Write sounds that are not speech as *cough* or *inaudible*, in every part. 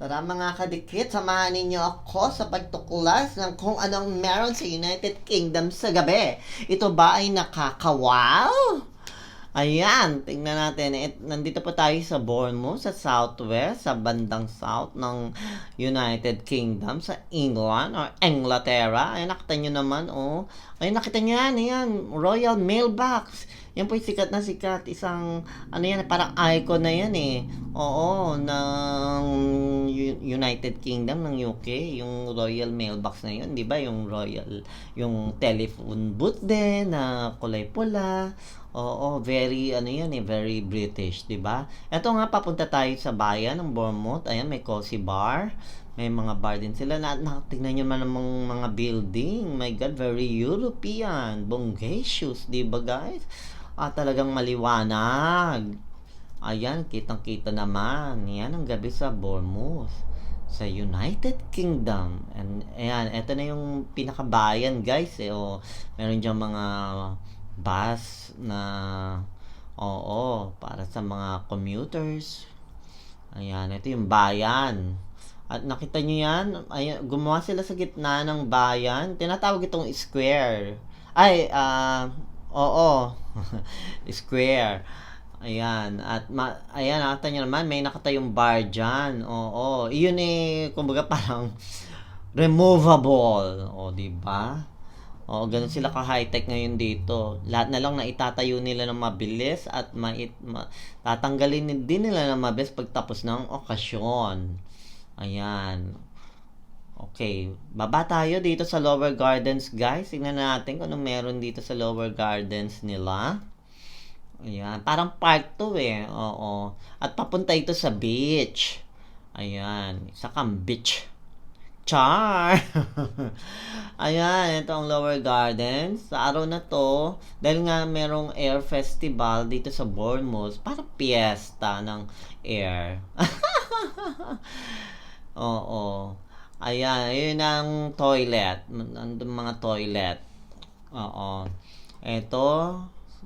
Tara mga kadikit, samahan ninyo ako sa pagtuklas ng kung anong meron sa United Kingdom sa gabi. Ito ba ay nakakawaw? Ayan, tingnan natin. Et, nandito po tayo sa Bournemouth, sa southwest, sa bandang south ng United Kingdom, sa England or Inglaterra. Ayan, nakita nyo naman, oh. Ayan, nakita nyo yan, ayan, Royal Mailbox. Yan po sikat na sikat. Isang, ano yan, parang icon na yan eh. Oo, ng United Kingdom, ng UK. Yung Royal Mailbox na yun, di ba? Yung Royal, yung telephone booth din na kulay pula. Oo, very, ano yan eh, very British, di ba? Ito nga, papunta tayo sa bayan ng Bournemouth. Ayan, may cozy bar. May mga bar din sila. Na, na, tingnan nyo man ang mga, building. My God, very European. Bongacious, di ba guys? Ah, talagang maliwanag. Ayan, kitang-kita naman. Yan ang gabi sa Bournemouth sa United Kingdom. And ayan, ito na yung pinakabayan, guys. Eh, oh, meron diyang mga bus na oo, para sa mga commuters. Ayan, ito yung bayan. At nakita nyo yan, ayan, gumawa sila sa gitna ng bayan. Tinatawag itong square. Ay, ah, oo, *laughs* square. Ayan, at ma, ayan, nakita nyo naman, may nakatayong bar dyan. Oo, iyon eh, kumbaga parang *laughs* removable. O, di ba? Oo, ganun sila ka-high-tech ngayon dito. Lahat na lang na itatayo nila ng mabilis at mait, ma, tatanggalin din nila ng mabilis pagtapos ng okasyon. Ayan. Okay, baba tayo dito sa lower gardens, guys. Tingnan natin kung ano meron dito sa lower gardens nila. Ayan, parang park to eh. Oo. At papunta ito sa beach. Ayan, isa kang beach. Char! *laughs* Ayan, ito ang lower gardens. Sa araw na to, dahil nga merong air festival dito sa Bournemouth, parang piyesta ng air. *laughs* Oo. Ayan, ayun ang toilet. Nandun mga toilet. Oo. Ito,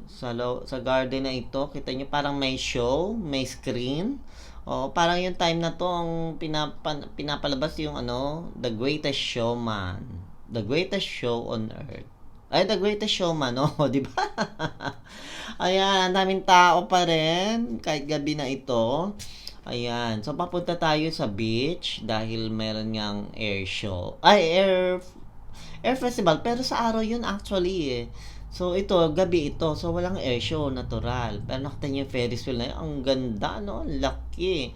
sa, lo- sa garden na ito, kita nyo parang may show, may screen. Oo, parang yung time na to ang pinapa, pinapalabas yung ano, The Greatest Showman. The Greatest Show on Earth. Ay, The Greatest Showman, *laughs* oh, di ba? Ayan, ang daming tao pa rin, kahit gabi na ito. Ayan, so papunta tayo sa beach dahil meron ngang air show. Ay, air air festival, pero sa araw yun actually eh. So ito, gabi ito. So walang air show, natural. Pero nakita niyo yung Ferris wheel na yun. Ang ganda, no? Laki.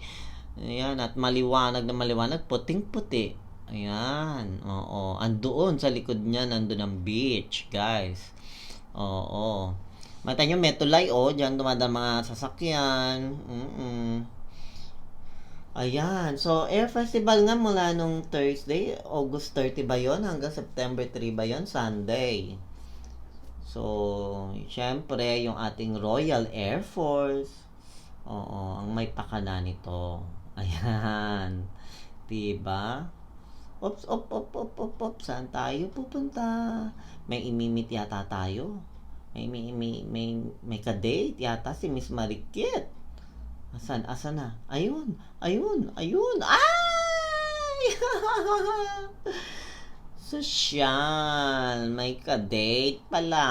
Ayan, at maliwanag na maliwanag. Puting-puti. Ayan, oo. Andoon sa likod niya, nandun ang beach, guys. Oo. Mata niyo, may tulay, oh. Diyan dumadaan mga sasakyan. Mm-mm. Ayan. So, Air Festival nga mula nung Thursday, August 30 ba yon hanggang September 3 ba yon Sunday. So, syempre, yung ating Royal Air Force, oo, ang may pakana nito. *laughs* Ayan. Diba? Ops, op, op, op, op, op. Saan tayo pupunta? May imimit yata tayo. May, may, may, may, may kadate yata si Miss Marikit. Asan? Asan na? Ayun! Ayun! Ayun! Ay! *laughs* Sosyal! May ka-date pala.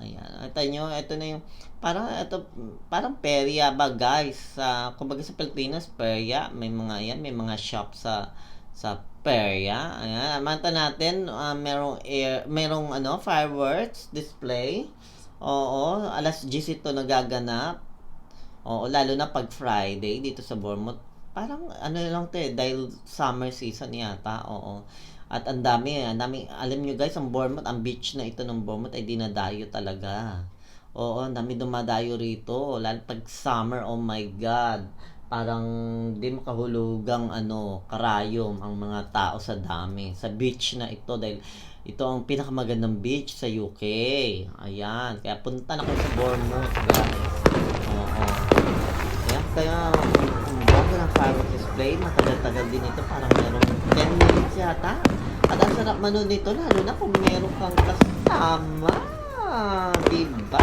Ayan. Ito nyo, ito na yung, parang, ito, parang perya ba guys? Sa, kumbaga sa Pilipinas, perya. May mga yan, may mga shop sa, sa perya. Ayan. Manta natin, uh, merong air, merong ano, fireworks display. Oo, alas 10 ito nagaganap. Oo, lalo na pag Friday dito sa Bournemouth. Parang ano lang 'to eh, dahil summer season yata. Oo. At ang dami, ang dami, alam nyo guys, ang Bournemouth, ang beach na ito ng Bournemouth ay dinadayo talaga. Oo, ang dami dumadayo rito. Lalo pag summer, oh my God. Parang di makahulugang ano, karayom ang mga tao sa dami. Sa beach na ito dahil ito ang pinakamagandang beach sa UK. Ayan. Kaya punta na kayo sa Bournemouth, guys. Oo. Kaya, ang bago ng fireworks display, matagal-tagal din ito. Parang merong 10 minutes yata. At ang sarap manood nito, lalo na kung meron kang kasama. Diba?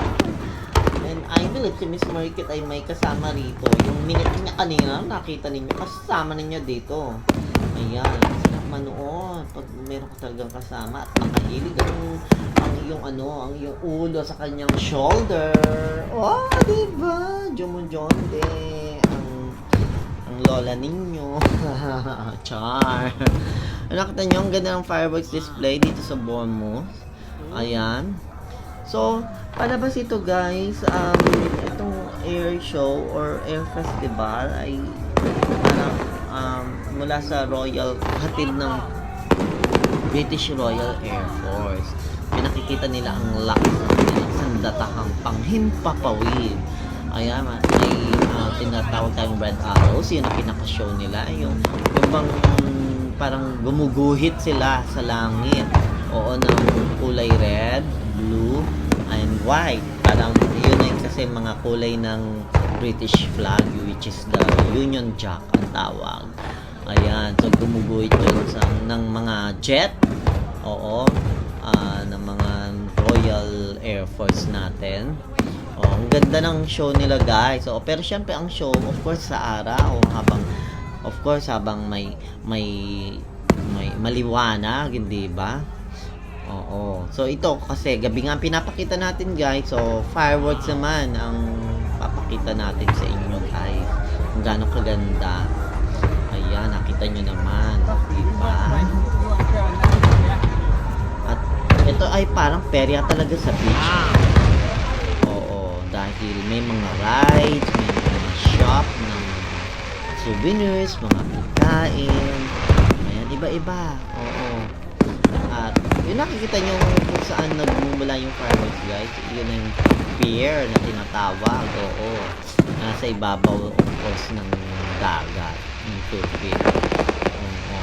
And I believe si Miss Marikit ay may kasama rito. Yung minute niya kanina, nakita ninyo, kasama ninyo dito. Ayan, sarap manood. Pag meron ka talagang kasama at nakahilig ang, ang yung ano, ang yung ulo sa kanyang shoulder. Oh, diba? Jumujonde. Ang, ang lola ninyo. *laughs* Char. Nakita nyo, ang ganda ng fireworks display dito sa Bournemouth. Ayan. So, palabas ito guys, um, itong air show or air festival ay parang um, mula sa Royal, hatid ng British Royal Air Force. Pinakikita nila ang lakas ng sandatahang panghimpapawid. Ma- may uh, tinatawag tayong Red Arrows, yun ang pinaka-show nila. Yung, yung bang parang gumuguhit sila sa langit. Oo, ng kulay red, blue, and white. Parang yun ay kasi mga kulay ng British flag, which is the Union Jack ang tawag. Ayan, so gumuguhit yun sa, ng mga jet. Oo, ah, ng mga Royal Air Force natin. Ang ganda ng show nila guys. So, pero syempre ang show of course sa araw habang of course habang may may may maliwanag, hindi ba? Oo. So ito kasi gabi nga pinapakita natin guys. So fireworks naman ang papakita natin sa inyo guys. Kung gaano kaganda. Ayan, nakita nyo naman. Diba? At ito ay parang perya talaga sa beach. Dahil may mga rides, may mga shop ng souvenirs, mga pagkain. Ayan, iba-iba. Oo. At yun nakikita nyo kung saan nagmumula yung fireworks guys. Yun yung pier na tinatawag. Oo. Nasa ibabaw of course ng dagat. Ng tubig. Oo.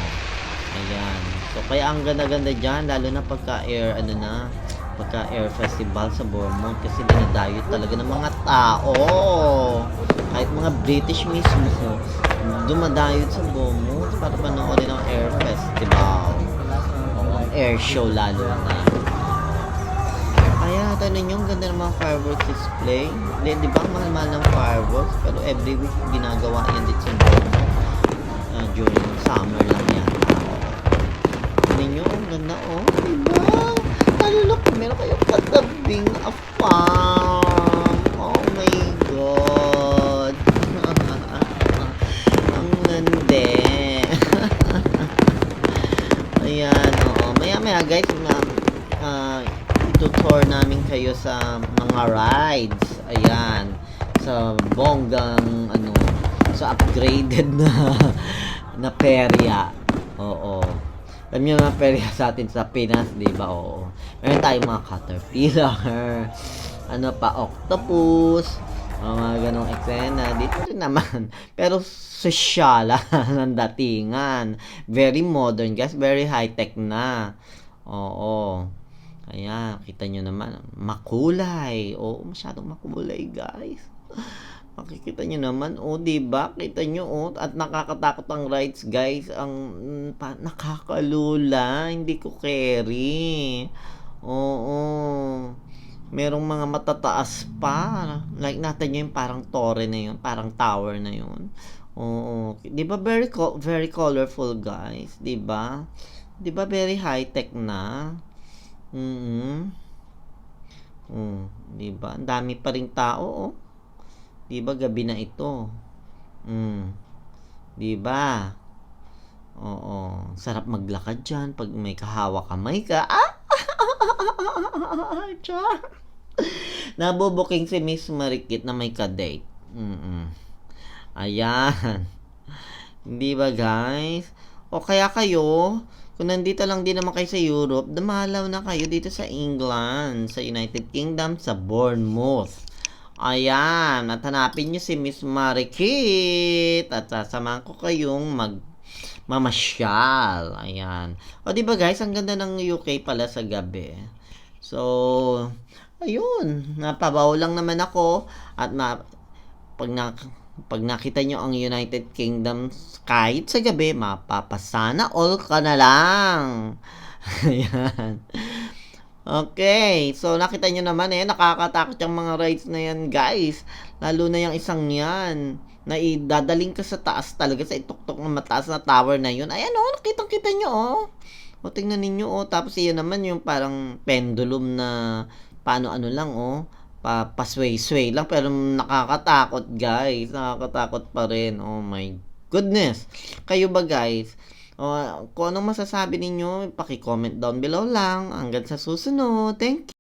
Ayan. So kaya ang ganda-ganda dyan. Lalo na pagka air ano na pagka air festival sa Bournemouth kasi dinadayo talaga ng mga tao. Kahit mga British mismo dumadayot sa Bournemouth para panoorin ang air festival air show lalo na. Kaya tanong nyo, ang ganda ng mga fireworks display. Di, di ba, mahal-mahal ng fireworks, pero every week ginagawa yan dito sa Bournemouth. Uh, during summer lang yan. Tignan nyo, ang ganda, oh. Di na kung meron kayong katabing a farm. Oh my God. *laughs* ang ganda. *laughs* Ayan, oo. Maya-maya guys, ma- ah, itutour namin kayo sa mga rides. Ayan. Sa bonggang, ano, sa upgraded na *laughs* na perya. Oo. Alam niyo na perya sa atin sa Pinas, di ba? Oo. Meron tayong mga caterpillar. *laughs* Ano pa, octopus. Mga ganong eksena. Dito rin naman. *laughs* Pero sosyal *laughs* ng datingan. Very modern, guys. Very high-tech na. Oo. Ayan, kita nyo naman. Makulay. Oo, masyadong makulay, guys. Makikita nyo naman, oh, di ba? Kita nyo, oh, at nakakatakot ang rides, guys. Ang mm, pa, nakakalula. Hindi ko carry. Oo. Merong mga matataas pa. Like natin yung parang torre na yun, parang tower na yun. Oo. 'Di ba very co- very colorful, guys, 'di ba? 'Di ba very high tech na? Mm. Mm, 'di ba? Ang dami pa ring tao, oh. 'Di ba gabi na ito? Mm. 'Di ba? Oo, sarap maglakad diyan pag may kahawa kamay ka. Ah! *laughs* Char. Nabubuking si Miss Marikit na may ka-date. Mm. Ayan. Hindi ba guys? O kaya kayo, kung nandito lang din naman kayo sa Europe, dumalaw na kayo dito sa England, sa United Kingdom, sa Bournemouth. Ayan, at hanapin nyo si Miss Marikit at sasamahan ko kayong mag mamasyal. Ayan. O di ba guys, ang ganda ng UK pala sa gabi. So, ayun, napabaw lang naman ako at ma pag na pag nakita nyo ang United Kingdom kahit sa gabi, mapapasana all ka na lang. *laughs* Ayan. Okay, so nakita nyo naman eh, nakakatakot yung mga rides na yan guys. Lalo na yung isang yan, na idadaling ka sa taas talaga, sa ituktok ng mataas na tower na yun. Ayan oh, nakitang kita nyo oh. O tingnan ninyo oh, tapos iyan naman yung parang pendulum na paano ano lang oh, pa pasway-sway lang pero nakakatakot guys, nakakatakot pa rin. Oh my goodness. Kayo ba guys? O, kung anong masasabi ninyo, paki-comment down below lang. Hanggang sa susunod. Thank you.